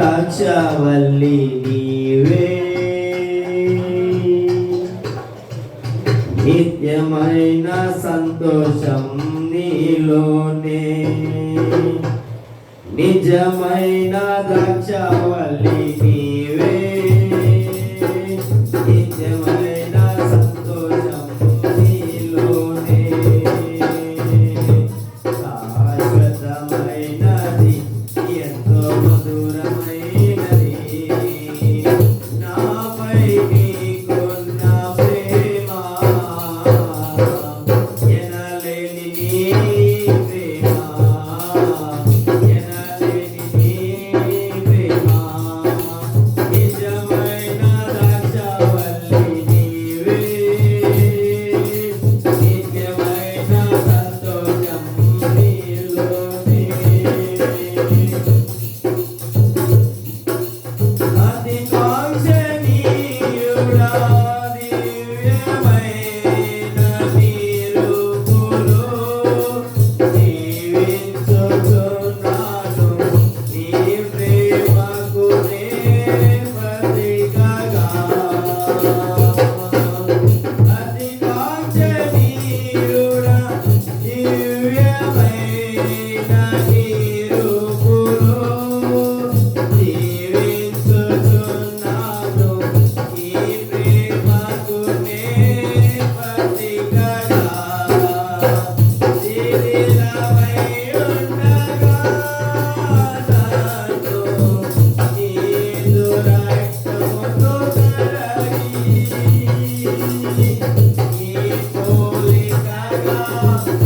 ద్రాక్షవల్లి నీవే. నిత్యమైన సంతోషం నీలోనే. నిజమైన ద్రాక్షవల్లి నీవే. నిత్యమైన Nossa.